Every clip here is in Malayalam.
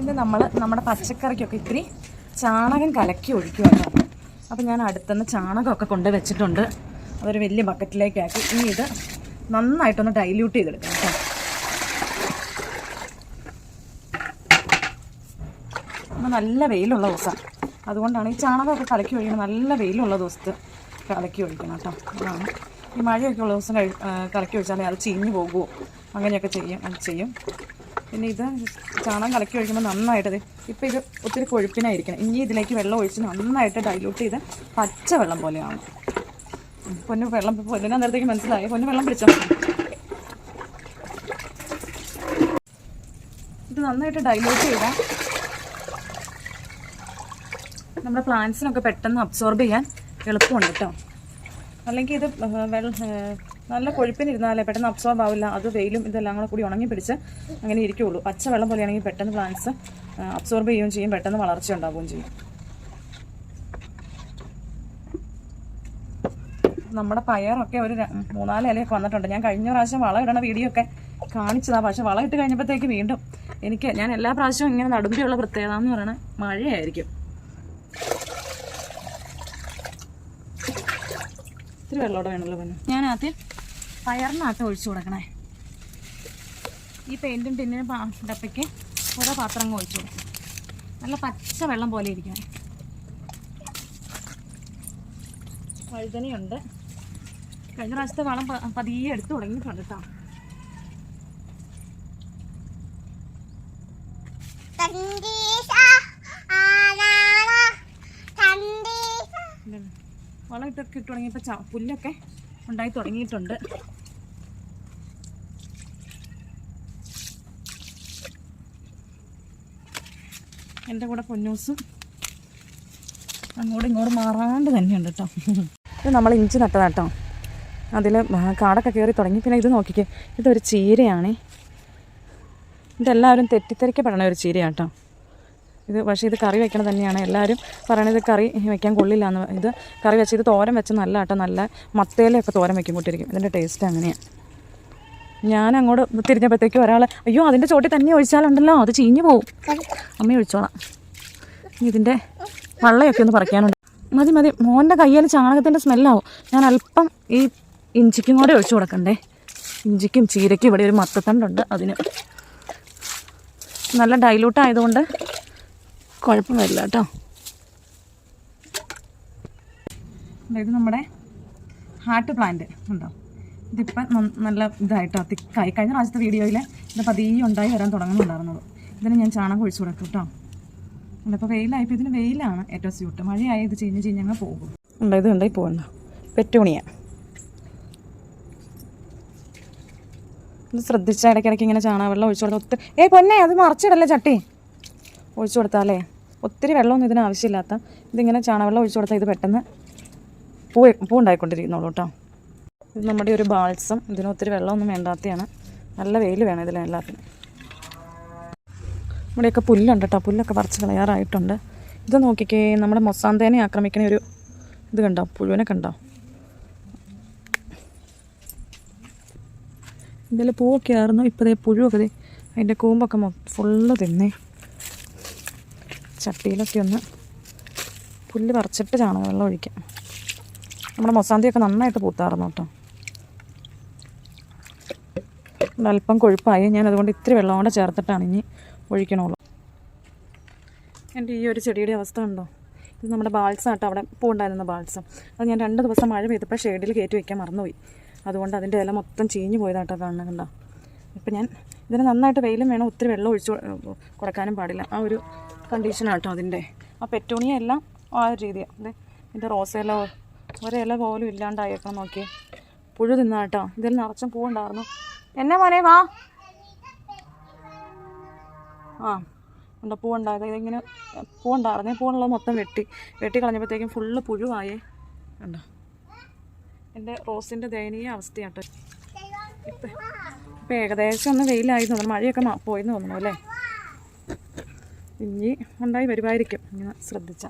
ഇത് നമ്മൾ നമ്മുടെ പച്ചക്കറിക്കൊക്കെ ഇത്തിരി ചാണകം കലക്കി ഒഴിക്കുമല്ലോ അപ്പോൾ ഞാൻ അടുത്തുനിന്ന് ചാണകമൊക്കെ കൊണ്ട് വെച്ചിട്ടുണ്ട്. അതൊരു വലിയ ബക്കറ്റിലേക്കാക്കി. ഇനി ഇത് നന്നായിട്ടൊന്ന് ഡൈല്യൂട്ട് ചെയ്തെടുക്കാം കേട്ടോ. നല്ല വെയിലുള്ള ദിവസം. അതുകൊണ്ടാണ് ഈ ചാണകമൊക്കെ കലക്കി ഒഴിക്കുന്നത് നല്ല വെയിലുള്ള ദിവസത്ത് കലക്കി ഒഴിക്കണം കേട്ടോ. അതാണ്. ഈ മഴയൊക്കെ ഉള്ള ദിവസം കഴി കലക്കി ഒഴിച്ചാലേ അത് ചീഞ്ഞു പോകുമോ അങ്ങനെയൊക്കെ ചെയ്യും. ചെയ്യും. പിന്നെ ഇത് ചാണകം കലക്കി ഒഴിക്കുമ്പോൾ നന്നായിട്ട് ഇപ്പം ഇത് ഒത്തിരി കൊഴുപ്പിനായിരിക്കണം. ഇനി ഇതിലേക്ക് വെള്ളം ഒഴിച്ച് നന്നായിട്ട് ഡൈലൂട്ട് ചെയ്ത് പച്ച വെള്ളം പോലെയാണ് പൊന്നു വെള്ളം പൊന്നിനെ നേരത്തേക്ക് മനസ്സിലായി? പൊന്നു വെള്ളം പിടിച്ചോ? ഇത് നന്നായിട്ട് ഡൈലൂട്ട് ചെയ്താൽ നമ്മുടെ പ്ലാന്റ്സിനൊക്കെ പെട്ടെന്ന് അബ്സോർബ് ചെയ്യാൻ എളുപ്പമുണ്ട് കേട്ടോ അല്ലെങ്കിൽ ഇത് വെള്ളം നല്ല കൊഴുപ്പിനിരുന്നാലേ പെട്ടെന്ന് അബ്സോർബ് ആവില്ല. അത് വെയിലും ഇതെല്ലാം കൂടെ കൂടി ഉണങ്ങി പിടിച്ച് അങ്ങനെ ഇരിക്കുള്ളൂ. പച്ച വെള്ളം പോലെയാണെങ്കിൽ പെട്ടെന്ന് പ്ലാന്റ്സ് അബ്സോർബ് ചെയ്യുകയും ചെയ്യും. പെട്ടെന്ന് വളർച്ച ഉണ്ടാവുകയും ചെയ്യും. നമ്മുടെ പയറൊക്കെ ഒരു മൂന്നാൽ ഇലയൊക്കെ വന്നിട്ടുണ്ട്. ഞാൻ കഴിഞ്ഞ പ്രാവശ്യം വളം ഇടണ വീഡിയോ ഒക്കെ കാണിച്ചതാണ് പക്ഷെ വളം ഇട്ട് കഴിഞ്ഞപ്പോഴത്തേക്ക് വീണ്ടും എനിക്ക് ഞാൻ എല്ലാ പ്രാവശ്യവും ഇങ്ങനെ നടുമ്പിയുള്ള പ്രത്യേകത എന്ന് പറയുന്നത് മഴയായിരിക്കും. ഇത്തിരി വെള്ളമോടെ വേണമല്ലോ പിന്നെ. ഞാൻ ആദ്യം പയറിനകത്ത് ഒഴിച്ചു കൊടുക്കണേ. ഈ പെയിന്റും ടിന്നിനും ഡപ്പയ്ക്ക് ഓരോ പാത്രം ഒഴിച്ചു കൊടുക്കും. നല്ല പച്ച വെള്ളം പോലെ ഇരിക്കണം വഴുതനയുണ്ട്. കഴിഞ്ഞ പ്രാവശ്യത്തെ വളം പതിയെ എടുത്ത് തുടങ്ങിയിട്ടുണ്ട് കേട്ടോ. വളം ഇട്ടൊക്കെ ഇട്ട് തുടങ്ങിയപ്പോൾ പുല്ലൊക്കെ ഉണ്ടായി തുടങ്ങിയിട്ടുണ്ട്. എന്റെ കൂടെ പൊന്നൂസും അങ്ങോട്ടും ഇങ്ങോട്ടും മാറാണ്ട് തന്നെയുണ്ട് കേട്ടോ. ഇത് നമ്മൾ ഇഞ്ചി നട്ടതാ കേട്ടോ. അതിൽ കാടൊക്കെ കയറി തുടങ്ങി. പിന്നെ ഇത് നോക്കിക്കേ ഇതൊരു ചീരയാണേ. ഇതെല്ലാവരും തെറ്റിദ്ധരിക്കപ്പെടണ ഒരു ചീരയാണ് കേട്ടോ. ഇത് പക്ഷേ ഇത് കറി വെക്കണം തന്നെയാണ്. എല്ലാവരും പറയണത് കറി വെക്കാൻ കൊള്ളില്ല എന്ന് ഇത് കറി വെച്ച് ഇത് തോരൻ വെച്ച് നല്ല കേട്ടോ നല്ല മത്തേലൊക്കെ തോരൻ വെക്കുമ്പോട്ടിരിക്കും ഇതിന്റെ ടേസ്റ്റ് അങ്ങനെയാണ് ഞാൻ അങ്ങോട്ട് തിരിഞ്ഞപ്പോഴത്തേക്കും ഒരാൾ അയ്യോ അതിന്റെ ചോട്ടിൽ തന്നെ ഒഴിച്ചാലുണ്ടല്ലോ അത് ചീഞ്ഞു പോവും. അമ്മ ഒഴിച്ചോളാം. ഇതിന്റെ വള്ളയൊക്കെ ഒന്ന് പറിക്കാനുണ്ട്. മതി മതി. മോന്റെ കയ്യിൽ ചാണകത്തിന്റെ സ്മെല്ലാവും. ഞാൻ അല്പം ഈ ഇഞ്ചിക്കും കൂടെ ഒഴിച്ചു കൊടുക്കണ്ടേ. ഇഞ്ചിക്കും ചീരയ്ക്കും ഇവിടെ ഒരു മത്തത്തണ്ടുണ്ട് അതിന്. നല്ല ഡൈലൂട്ട് ആയതുകൊണ്ട് കുഴപ്പം വരില്ല കേട്ടോ. ഇത് നമ്മുടെ ഹാർട്ട് പ്ലാന്റ് ഉണ്ടോ? ഇതിപ്പം നല്ല ഇതായിട്ടോ? തിക്കായി. കഴിഞ്ഞ പ്രാവശ്യത്തെ വീഡിയോയിൽ ഇത് പതിയെ ഉണ്ടായി വരാൻ തുടങ്ങുന്നുണ്ടായിരുന്നുള്ളൂ ഇതിന് ഞാൻ ചാണകം ഒഴിച്ചു കൊടുക്കും കേട്ടോ. ഇപ്പോൾ വെയിലായപ്പോൾ ഇതിന് വെയിലാണ് ഏറ്റവും സ്യൂട്ട്. മഴയായി ഇത് ചീഞ്ഞ് ചെയ്ഞ്ഞ് അങ്ങ് പോകും. ഉണ്ടോ? ഇത് ഉണ്ടായി പോകണ്ട പെറ്റൂണിയ. ഇത് ശ്രദ്ധിച്ച ഇടയ്ക്കിടയ്ക്ക് ഇങ്ങനെ ചാണകം വെള്ളം ഒഴിച്ചു കൊടുത്ത് ഏ പൊന്നെ അത് മറച്ചിടല്ലേ ചട്ടി? ഒഴിച്ചു കൊടുത്താലേ ഒത്തിരി വെള്ളമൊന്നും ഇതിന് ആവശ്യമില്ലാത്ത. ഇതിങ്ങനെ ചാണകവെള്ളം ഒഴിച്ചു കൊടുത്താൽ ഇത് പെട്ടെന്ന് പൂ പൂ ഉണ്ടായിക്കൊണ്ടിരിക്കുന്നുള്ളൂ കേട്ടോ. ഇത് നമ്മുടെ ഒരു ബാൾസം ഇതിന് ഒത്തിരി വെള്ളമൊന്നും വേണ്ടാത്തതാണ് നല്ല വെയിൽ വേണം ഇതിന് എല്ലാത്തിനും. ഇവിടെയൊക്കെ പുല്ലുണ്ട് കേട്ടോ. പുല്ലൊക്കെ പറിച്ച് കളയാറായിട്ടുണ്ട്. ഇത് നോക്കിക്കേ നമ്മുടെ മൊസാന്തേനെ ആക്രമിക്കണ ഒരു ഇത് കണ്ടോ? പുഴുവിനെ കണ്ടോ? ഇതിൽ പൂവൊക്കെ ആയിരുന്നു. ഇപ്പോഴേ പുഴുവൊക്കെ അതിന്റെ കൂമ്പൊക്കെ ഫുള്ള് തിന്നേ. ചട്ടിയിലൊക്കെ ഒന്ന് പുല്ല് പറിച്ചിട്ട് ചാണക വെള്ളം ഒഴിക്കാം. നമ്മുടെ മൊസാന്തിയൊക്കെ നന്നായിട്ട് പൂത്താറുന്നു കേട്ടോ. അല്പം കൊഴുപ്പായി. ഞാൻ അതുകൊണ്ട് ഇത്തിരി വെള്ളം കൂടെ ചേർത്തിട്ടാണ് ഇനി ഒഴിക്കണുള്ളൂ. എന്റെ ഈ ഒരു ചെടിയുടെ അവസ്ഥ ഉണ്ടോ ഇത് നമ്മുടെ ബാൾസം കേട്ടോ അവിടെ പൂണ്ടായിരുന്ന ബാൾസം അത് ഞാൻ രണ്ട് ദിവസം മഴ പെയ്തപ്പോൾ ഷെയ്ഡിൽ കയറ്റി വയ്ക്കാൻ മറന്നുപോയി. അതുകൊണ്ട് അതിന്റെ ഇല മൊത്തം ചീഞ്ഞു പോയതാട്ടോ കാണുന്നുണ്ടോ ഇപ്പം ഞാൻ ഇതിന് നന്നായിട്ട് വെയിലും വേണം ഒത്തിരി വെള്ളം ഒഴിച്ചു കൊടുക്കാനും പാടില്ല. ആ ഒരു കണ്ടീഷനാട്ടോ അതിന്റെ. ആ പെറ്റൂണിയ എല്ലാം ആ ഒരു രീതിയാണ് അതെ ഇതിന്റെ റോസയില ഒരില പോലും ഇല്ലാണ്ടായേക്കണം നോക്കിയേ. പുഴു തിന്നാട്ടോ ഇതിൽ നിറച്ചും പൂവുണ്ടായിരുന്നു. എന്നെ മോനെ വാ. ആ ഉണ്ട് പൂവുണ്ടായത്? ഇതിങ്ങനെ പൂവുണ്ടായിരുന്നേ. പൂവുള്ളത് മൊത്തം വെട്ടി. വെട്ടി കളഞ്ഞപ്പോഴത്തേക്കും ഫുള്ള് പുഴുവായേ. കണ്ടോ? എന്റെ റോസിന്റെ ദയനീയ അവസ്ഥയാട്ടോ. ഇപ്പം ഇപ്പം ഏകദേശം ഒന്ന് വെയിലായിരുന്നു മഴയൊക്കെ പോയിന്ന് തോന്നുന്നു അല്ലേ? ഇനി ഉണ്ടായി വരുമായിരിക്കും. ഇങ്ങനെ ശ്രദ്ധിച്ച.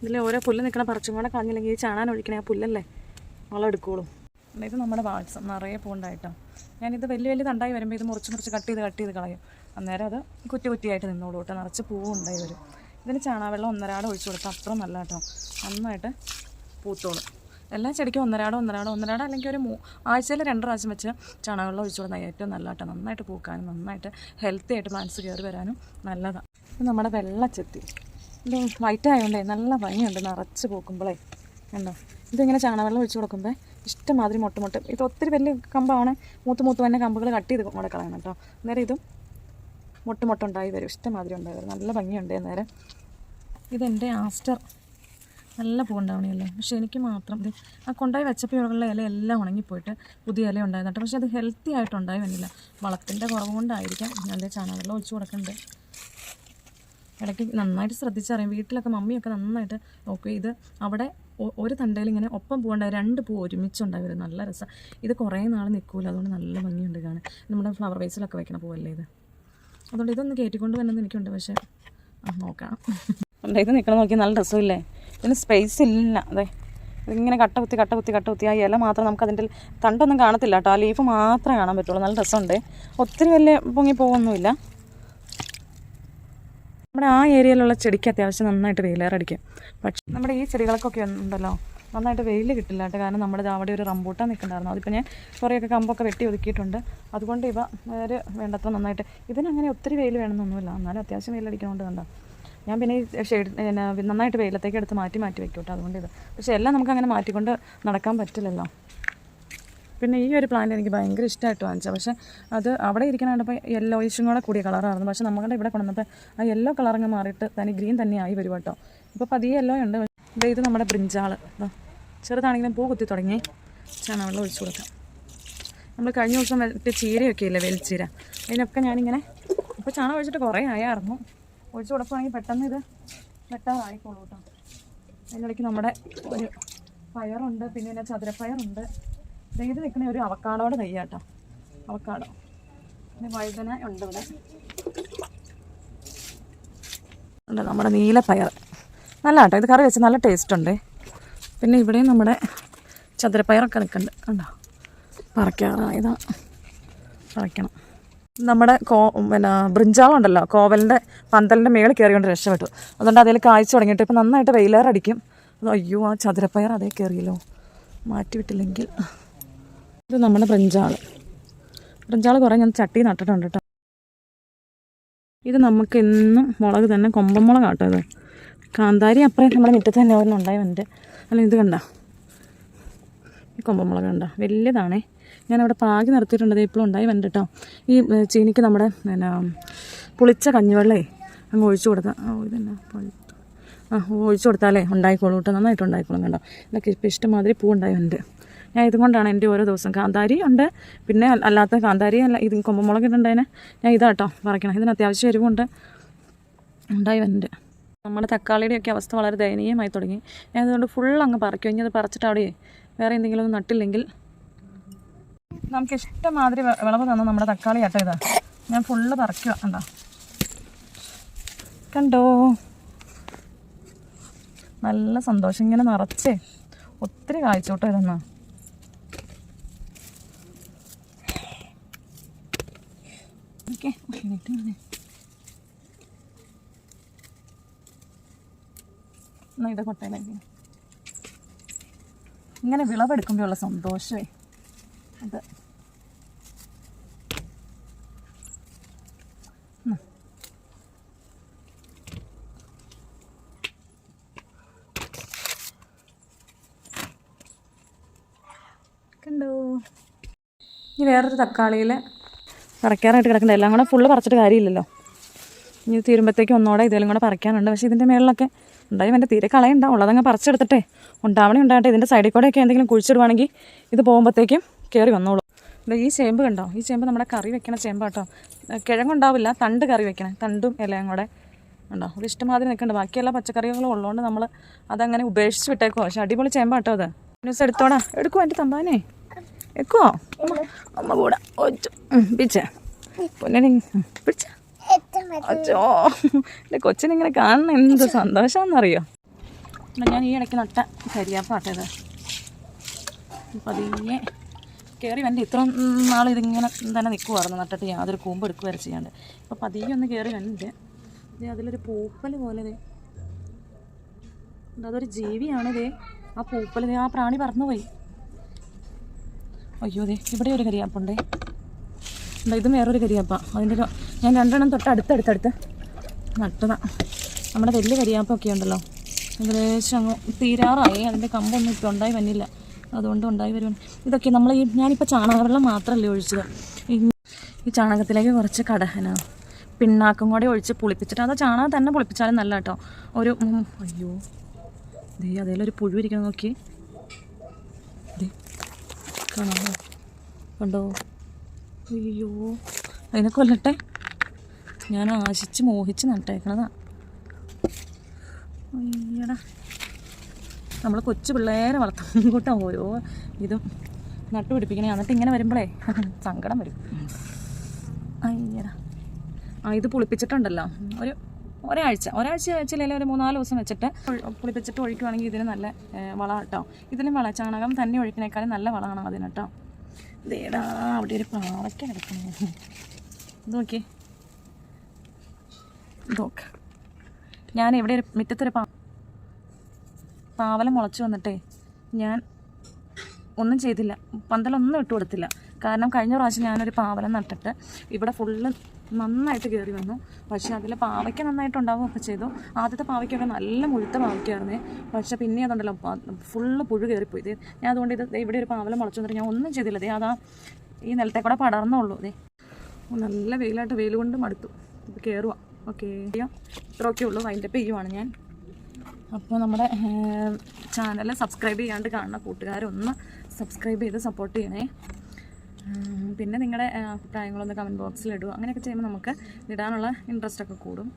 ഇതിലെ ഓരോ പുല്ല് നിൽക്കണ പറിച്ചും കൂടെ കളഞ്ഞില്ലെങ്കിൽ ഈ ചാണാൻ ഒഴിക്കണേ ആ പുല്ലല്ലേ? വളം എടുക്കുള്ളൂ. ഇത് നമ്മുടെ വാട്സം നിറയെ പൂണ്ടായിട്ടോ. ഞാനിത് വലിയ വലിയ തണ്ടായി വരുമ്പോൾ ഇത് മുറിച്ച് മുറിച്ച് കട്ട് ചെയ്ത് കട്ട് ചെയ്ത് കളയും. അന്നേരം അത് കുറ്റി കുറ്റിയായിട്ട് നിന്നോളൂ കേട്ടോ. നിറച്ച് പൂവും ഉണ്ടായി വരും. ഇതിന് ചാണാവെള്ളം ഒന്നരാടെ ഒഴിച്ചു കൊടുത്താൽ അത്ര നല്ല കേട്ടോ നന്നായിട്ട് പൂത്തോളും. എല്ലാ ചെടിക്കും ഒന്നരാടം ഒന്നരാടം ഒന്നരാടം അല്ലെങ്കിൽ ഒരു ആഴ്ചയിൽ രണ്ട് പ്രാവശ്യം വെച്ച് ചാണകവെള്ളം ഒഴിച്ചു കൊടുത്താൽ ഏറ്റവും നല്ല കേട്ടോ നന്നായിട്ട് പൂക്കാനും നന്നായിട്ട് ഹെൽത്തി ആയിട്ട് പ്ലാന്റ്സ് കയറി വരാനും നല്ലതാണ് ഇത് നമ്മുടെ വെള്ളച്ചെത്തി ഇത് വൈറ്റ് ആയതുകൊണ്ടേ നല്ല ഭംഗിയുണ്ട് നിറച്ച് പൂക്കുമ്പോഴേ കണ്ടോ? ഇതിങ്ങനെ ചാണകവെള്ളം ഒഴിച്ചു കൊടുക്കുമ്പോൾ ഇഷ്ടമാതിരി മുട്ട മുട്ട. ഇത് ഒത്തിരി വലിയ കമ്പാണ്. മൂത്ത് മൂത്ത് തന്നെ കമ്പുകൾ കട്ട് ചെയ്ത് കൂടെ കളയണം കേട്ടോ. അന്നേരം ഇതും മുട്ട മുട്ട ഉണ്ടായി വരും. ഇഷ്ടമാതിരി ഉണ്ടായി വരും. നല്ല ഭംഗിയുണ്ട് അന്നേരം. ഇതെന്റെ ആസ്റ്റർ. നല്ല പൂണ്ടാവണിയല്ലേ പക്ഷേ എനിക്ക് മാത്രം ഇത് ആ കൊണ്ടായി വെച്ചപ്പോഴുള്ള ഇല എല്ലാം ഉണങ്ങിപ്പോയിട്ട് പുതിയ ഇല ഉണ്ടായിരുന്നു പക്ഷെ അത് ഹെൽത്തി ആയിട്ടുണ്ടായി വന്നില്ല. വളത്തിന്റെ കുറവ് കൊണ്ടായിരിക്കാം. നല്ല ചാണകവെള്ളം ഒഴിച്ചു കൊടുക്കുന്നുണ്ട്. ഇടയ്ക്ക് നന്നായിട്ട് ശ്രദ്ധിച്ചറിയാം. വീട്ടിലൊക്കെ മമ്മിയൊക്കെ നന്നായിട്ട് നോക്കും. ഇത് അവിടെ ഒരു തണ്ടയിൽ ഇങ്ങനെ ഒപ്പം പോകേണ്ട രണ്ട് പൂ ഒരുമിച്ചുണ്ടായി. വരും നല്ല രസം. ഇത് കുറേ നാൾ നിൽക്കൂല. അതുകൊണ്ട് നല്ല ഭംഗിയുണ്ട് കാണാൻ. നമ്മുടെ ഫ്ലവർ വേസിലൊക്കെ വെക്കണ പൂവല്ലേ ഇത്? അതുകൊണ്ട് ഇതൊന്ന് കയറ്റിക്കൊണ്ട് വരണമെന്ന് എനിക്കുണ്ട്. പക്ഷേ നോക്കാം. ഇത് നിൽക്കണം നോക്കി നല്ല രസമില്ലേ? ഇതിന് സ്പേസ് ഇല്ല. അതെ ഇതിങ്ങനെ കട്ട കുത്തി കട്ട കുത്തി കട്ട കുത്തി ആ ഇല മാത്രം നമുക്ക് അതിന്റെ തണ്ടൊന്നും കാണത്തില്ല കേട്ടോ ആ ലീഫ് മാത്രമേ കാണാൻ പറ്റുള്ളൂ. നല്ല രസമുണ്ട്. ഒത്തിരി വലിയ പൊങ്ങി പോകുമൊന്നുമില്ല നമ്മുടെ ആ ഏരിയയിലുള്ള ചെടിക്ക് അത്യാവശ്യം നന്നായിട്ട് വെയിലേറടിക്കും പക്ഷേ നമ്മുടെ ഈ ചെടികൾക്കൊക്കെ ഉണ്ടല്ലോ. നന്നായിട്ട് വെയിൽ കിട്ടില്ല കേട്ടോ കാരണം നമ്മുടെ അവിടെ ഒരു റംബൂട്ടാൻ നിൽക്കുന്നുണ്ടായിരുന്നു. അതിപ്പോൾ ഞാൻ കുറേയൊക്കെ കമ്പൊക്കെ വെട്ടി ഒതുക്കിയിട്ടുണ്ട്. അതുകൊണ്ട് ഇവ വേറെ വേണ്ടത്ര നന്നായിട്ട് ഇതിനങ്ങനെ ഒത്തിരി വെയിൽ വേണമെന്നൊന്നുമില്ല. എന്നാലും അത്യാവശ്യം വെയിലടിക്കുന്നതുകൊണ്ട് കണ്ടോ. ഞാൻ പിന്നെ ഈ ഷെയ്ഡ് നന്നായിട്ട് വെയിലത്തേക്ക് എടുത്ത് മാറ്റി മാറ്റി വെക്കും കേട്ടോ അതുകൊണ്ട് ഇത്. പക്ഷേ എല്ലാം നമുക്ക് അങ്ങനെ മാറ്റിക്കൊണ്ട് നടക്കാൻ പറ്റില്ലല്ലോ. പിന്നെ ഈ ഒരു പ്ലാന്റ് എനിക്ക് ഭയങ്കര ഇഷ്ടമായിട്ട് വാങ്ങിച്ചത് പക്ഷേ അത് അവിടെ യെല്ലോ ഈശും കൂടെ കൂടിയ കളറായിരുന്നു പക്ഷേ നമ്മുടെ ഇവിടെ കൊണ്ടുവന്നപ്പോൾ ആ യെല്ലോ കളറങ്ങ് മാറിയിട്ട് തനി ഗ്രീൻ തന്നെയായി വരും കേട്ടോ. ഇപ്പോൾ പതിയെ യെല്ലോ ഉണ്ട്. ദേ ഇത് നമ്മുടെ ബ്രിഞ്ചാൾ ഇതാ ചെറുതാണെങ്കിലും പൂ കുത്തി തുടങ്ങി. ചാണവെള്ളം ഒഴിച്ചു കൊടുക്കാം. നമ്മൾ കഴിഞ്ഞ ദിവസം വെട്ടി ചീരയൊക്കെ ഇല്ലേ വെൽച്ചീര അതിനൊക്കെ ഞാനിങ്ങനെ ഇപ്പോൾ ചാണകം ഒഴിച്ചിട്ട് കുറേ ആയായിരുന്നു ഒഴിച്ചു കൊടുക്കുകയാണെങ്കിൽ പെട്ടെന്ന് ഇത് വെട്ടാറായിക്കോളൂ കേട്ടോ. അതിനിടയ്ക്ക് നമ്മുടെ ഒരു പയറുണ്ട് പിന്നെ പിന്നെ ചതുരപ്പയറുണ്ട് ഇത് നിൽക്കുന്ന ഒരു അവക്കാടോടെ തയ്യാട്ടോ അവക്കാടോ. പിന്നെ വഴുതന ഉണ്ട് ഇവിടെ. ഉണ്ട് നമ്മുടെ നീലപ്പയർ. നല്ല കേട്ടോ ഇത് കറി വെച്ച് നല്ല ടേസ്റ്റ് ഉണ്ട്. പിന്നെ ഇവിടെയും നമ്മുടെ ചതുരപ്പയറൊക്കെ നിൽക്കുന്നുണ്ട്. കണ്ടോ? പറിക്കാറാണ് ഇതാ പറിക്കണം. നമ്മുടെ കോ പിന്നെ ബ്രിഞ്ചാളുണ്ടല്ലോ കോവലിന്റെ പന്തലിന്റെ മേളിൽ കയറിക്കൊണ്ട് രക്ഷപ്പെട്ടു. അതുകൊണ്ട് അതിൽ കായ്ച്ചു തുടങ്ങിയിട്ട് ഇപ്പം നന്നായിട്ട് വെയിലേറടിക്കും. അത് അയ്യോ ആ ചതുരപ്പയർ അതേ കയറിയല്ലോ മാറ്റി വിട്ടില്ലെങ്കിൽ ഇത് നമ്മുടെ ബ്രിഞ്ചാൾ ബ്രിഞ്ചാൾ കുറേ ഞാൻ ചട്ടി നട്ടിട്ടുണ്ട് കേട്ടോ ഇത് നമുക്ക് എന്നും മുളക് തന്നെ കൊമ്പമുളക് കേട്ടോ ഇത്. കാന്താരി അപ്പുറം നമ്മുടെ മുറ്റത്ത് തന്നെ ഉണ്ടായി വന്നിട്ട് അല്ല ഇത് കണ്ട? ഈ കൊമ്പമുളക് കണ്ട? വലിയതാണേ. ഞാനവിടെ പാകി നിർത്തിയിട്ടുണ്ട്. ഇപ്പോഴും ഉണ്ടായി വന്നിട്ട് കേട്ടോ ഈ ചീനിക്ക് നമ്മുടെ പിന്നെ പുളിച്ച കഞ്ഞിവെള്ളേ അങ്ങ് ഒഴിച്ചു കൊടുത്താൽ ഓ ഇതെന്നാ? പഴുത്തു ആ ഒഴിച്ചു കൊടുത്താലേ ഉണ്ടായിക്കോളൂ കേട്ടോ. നന്നായിട്ട് ഉണ്ടായിക്കോളും കേട്ടോ എനിക്ക് ഇപ്പം ഇഷ്ടമാതിരി പൂ ഉണ്ടായി വന്നിട്ട് ഞാൻ ഇതുകൊണ്ടാണ് എന്റെ ഓരോ ദിവസം കാന്താരി ഉണ്ട്. പിന്നെ അല്ലാത്ത കാന്താരി അല്ല ഇത് കൊമ്പമുളക് ഇട്ടുണ്ടതിനെ ഞാൻ ഇതാട്ടോ പറയണം ഇതിന് അത്യാവശ്യം എരിവുണ്ട്. ഉണ്ടായി വന്നിട്ട് നമ്മുടെ തക്കാളിയുടെയൊക്കെ അവസ്ഥ വളരെ ദയനീയമായി തുടങ്ങി. ഞാൻ അതുകൊണ്ട് ഫുൾ അങ്ങ് പറിക്കും. ഇനി അത് പറിച്ചിട്ട് അവിടെ വേറെ എന്തെങ്കിലും ഒന്നും നട്ടില്ലെങ്കിൽ നമുക്ക് ഇഷ്ടമാതിരി വിളവ് തന്ന നമ്മുടെ തക്കാളി ആട്ടോ ഇതാ. ഞാൻ ഫുള്ള് പറിക്കുക കണ്ടോ? കണ്ടോ? നല്ല സന്തോഷം. ഇങ്ങനെ നിറച്ചേ ഒത്തിരി കായ്ച്ചോട്ടോ ഇതെന്നാ. ഓക്കെ എന്നാ ഇത് കൊട്ടയിലേക്ക് ഇങ്ങനെ വിളവെടുക്കുമ്പോഴുള്ള സന്തോഷമേ. അത്. കണ്ടോ? ഇനി വേറൊരു തക്കാളിയിൽ പറിക്കാനായിട്ട് കിടക്കണ്ട. എല്ലാം കൂടെ ഫുള്ള് പറിച്ചിട്ട് കാര്യമില്ലല്ലോ. ഇനി തീരുമ്പോഴത്തേക്കും ഒന്നോടെ ഇതെല്ലാം കൂടെ പറിക്കാനുണ്ട്. പക്ഷേ ഇതിന്റെ മേളിലൊക്കെ ഉണ്ടായി. എന്റെ തീരെ കളയണ്ട. ഉള്ളതങ്ങ് പറിച്ചെടുത്തിട്ടേ. ഉണ്ടാവണേ ഉണ്ടാകട്ടെ. ഇതിന്റെ സൈഡിൽ കൂടെയൊക്കെ എന്തെങ്കിലും കുഴിച്ചിടുവാണെങ്കിൽ ഇത് പോകുമ്പോഴത്തേക്കും കയറി വന്നോളൂ. ഇതാ ഈ ചേമ്പ് കണ്ടോ? ഈ ചേമ്പ് നമ്മുടെ കറി വെക്കണ ചേമ്പ് കേട്ടോ കിഴങ്ങുണ്ടാവില്ല തണ്ട് കറി വെക്കണേ. തണ്ടും ഇലയും കൂടെ ഉണ്ടോ? അത് ഇഷ്ടമാതിരി നിൽക്കണ്ട ബാക്കിയെല്ലാ പച്ചക്കറികളും ഉള്ളതുകൊണ്ട് നമ്മൾ അതങ്ങനെ ഉപേക്ഷിച്ച് വിട്ടേക്കുവോ. പക്ഷെ അടിപൊളി ചേമ്പ് കേട്ടോ അത്. ന്യൂസ് എടുത്തോടാ. എടുക്കുമോ എന്റെ തമ്പാനേ? എക്കോ അമ്മ കൂടെ. ഒച്ചു പൊന്നണി പിടിച്ചോ. പിടിച്ച. അച്ചോ. എന്റെ കൊച്ചിനിങ്ങനെ കാണുന്ന എന്ത് സന്തോഷമാണെന്നറിയോ ഞാൻ ഈ ഇടയ്ക്ക് നട്ട കരിയാപ്പാട്ടത്. പതിയെ കയറി വണ്ടി ഇത്ര നാൾ ഇതിങ്ങനെ തന്നെ നിൽക്കുമായിരുന്നു നട്ടിട്ട് യാതൊരു കൂമ്പ് എടുക്കുക വരെ ചെയ്യാണ്ട് അപ്പോൾ പതിയെ ഒന്ന് കയറി വന്നിട്ട് ഇത് അതിലൊരു പൂപ്പൽ പോലെ അതൊരു ജീവിയാണ് ഇതേ ആ പൂപ്പൽ ആ പ്രാണി പറന്നുപോയി. അയ്യോ ദേ ഇവിടെ ഒരു കരിയാപ്പുണ്ടേ. എന്താ ഇതും വേറൊരു കരിയാപ്പ. അതിന്റെ ഞാൻ രണ്ടെണ്ണം തൊട്ട് അടുത്തടുത്തടുത്ത് നട്ടതാ. നമ്മുടെ വലിയ കരിയാപ്പൊക്കെ ഉണ്ടല്ലോ. ഏകദേശം അങ്ങ് തീരാറായി. അതിന്റെ കമ്പൊന്നും ഇപ്പോൾ ഉണ്ടായി വന്നില്ല. അതുകൊണ്ട് ഉണ്ടായി വരും ഇതൊക്കെ നമ്മൾ ഈ ഞാനിപ്പോൾ ചാണകവെള്ളം മാത്രമല്ലേ ഒഴിച്ചത്. ഈ ചാണകത്തിലേക്ക് കുറച്ച് കടഹന പിണ്ണാക്കും കൂടെ ഒഴിച്ച് പുളിപ്പിച്ചിട്ട് അത് ചാണകം തന്നെ പുളിപ്പിച്ചാലും നല്ല കേട്ടോ ഒരു അയ്യോ. ദേ അതേലൊരു പുഴു ഇരിക്കണം നോക്കി കണ്ടോ? അയ്യോ. അതിനെ കൊല്ലട്ടെ. ഞാൻ ആശിച്ച് മോഹിച്ച് നട്ടേക്കണതാ. അയ്യടാ. നമ്മൾ കൊച്ചു പിള്ളേരെ വളർത്തും കൂട്ടം ഓരോ ഇതും നട്ടുപിടിപ്പിക്കണേ. എന്നിട്ട് ഇങ്ങനെ വരുമ്പോഴേ സങ്കടം വരും. അയ്യടാ. ആ ഇത് പുളിപ്പിച്ചിട്ടുണ്ടല്ലോ. ഒരു ഒരാഴ്ച. ഒരാഴ്ച ചിലയിൽ ഒരു മൂന്നാൽ ദിവസം വെച്ചിട്ട് പുളിപ്പിച്ചിട്ട് ഒഴിക്കുവാണെങ്കിൽ ഇതിന് നല്ല വള കേട്ടോ ഇതിന് വള ചാണകം തന്നെ ഒഴിക്കണേക്കാളും നല്ല വളമാണ് അതിന് കേട്ടോ ഇതേടാ അവിടെ ഒരു പാവയ്ക്ക കിടക്കുന്നു ഇത് നോക്കി നോക്ക് ഞാൻ ഇവിടെ ഒരു മിറ്റത്തൊരു പാ പാവലം മുളച്ചു വന്നിട്ടേ ഞാൻ ഒന്നും ചെയ്തില്ല. പന്തലൊന്നും ഇട്ട് കൊടുത്തില്ല. കാരണം കഴിഞ്ഞ പ്രാവശ്യം ഞാനൊരു പാവലം നട്ടിട്ട് ഇവിടെ ഫുള്ള് നന്നായിട്ട് കയറി വന്നു. പക്ഷേ അതിൽ പാവയ്ക്ക നന്നായിട്ട് ഉണ്ടാവുകയൊക്കെ ചെയ്തു. ആദ്യത്തെ പാവയ്ക്കൊക്കെ നല്ല മുഴുത്ത പാവയ്ക്കായിരുന്നേ. പക്ഷേ പിന്നെ അതുണ്ടല്ലോ ഫുള്ള് പുഴു കയറിപ്പോയി ഞാൻ അതുകൊണ്ട് ഇത് ഇവിടെ ഒരു പാവലം മുളച്ചു വന്നിട്ട് ഞാൻ ഒന്നും ചെയ്തില്ല. ദേ അതാ ഈ നിലത്തെ കൂടെ പടർന്നുള്ളൂ. അതെ നല്ല വെയിലായിട്ട് വെയിൽ കൊണ്ട് മടുത്തു. ഇപ്പോൾ കയറുക ഓക്കെ. ഇത്രയൊക്കെ ഉള്ളൂ. അതിന്റെ പെയ്യുവാണ് ഞാൻ. അപ്പോൾ നമ്മുടെ ചാനൽ സബ്സ്ക്രൈബ് ചെയ്യാണ്ട് കാണുന്ന കൂട്ടുകാരൊന്ന് സബ്സ്ക്രൈബ് ചെയ്ത് സപ്പോർട്ട് ചെയ്യണേ. പിന്നെ നിങ്ങളുടെ അഭിപ്രായങ്ങളൊന്ന് കമന്റ് ബോക്സിൽ ഇടുക. അങ്ങനെയൊക്കെ ചെയ്യുമ്പോൾ നമുക്ക് ഇടാനുള്ള ഇൻട്രസ്റ്റ് ഒക്കെ കൂടും.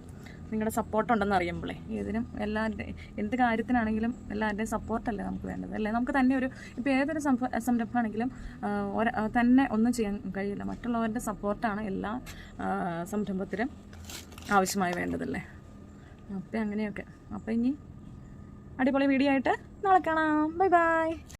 നിങ്ങളുടെ സപ്പോർട്ട് ഉണ്ടെന്ന് അറിയുമ്പോഴേ ഏതിനും എല്ലാവരുടെ എന്ത് കാര്യത്തിനാണെങ്കിലും എല്ലാവരുടെയും സപ്പോർട്ടല്ലേ നമുക്ക് വേണ്ടത് അല്ലേ? നമുക്ക് തന്നെ ഒരു ഇപ്പോൾ ഏതൊരു സംരംഭമാണെങ്കിലും തന്നെ ഒന്നും ചെയ്യാൻ കഴിയില്ല. മറ്റുള്ളവരുടെ സപ്പോർട്ടാണ് എല്ലാ സംരംഭത്തിലും ആവശ്യമായി വേണ്ടതല്ലേ അപ്പം അങ്ങനെയൊക്കെ. അപ്പം ഇനി അടിപൊളി വീഡിയോ ആയിട്ട് നാളെ കാണാം. Bye bye